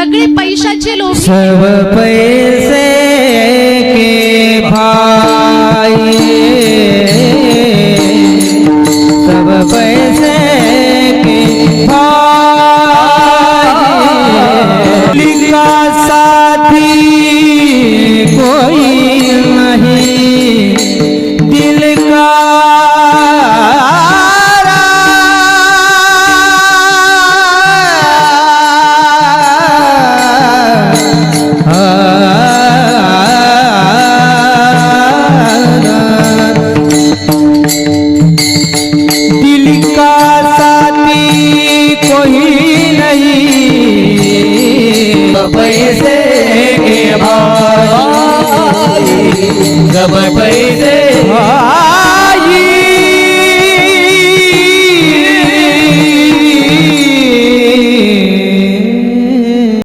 सगळे पैशाचे लोक. सब पैसे के भाई। सब पैसे कोई नहीं. पैसे के भाई. जब पैसे भाई.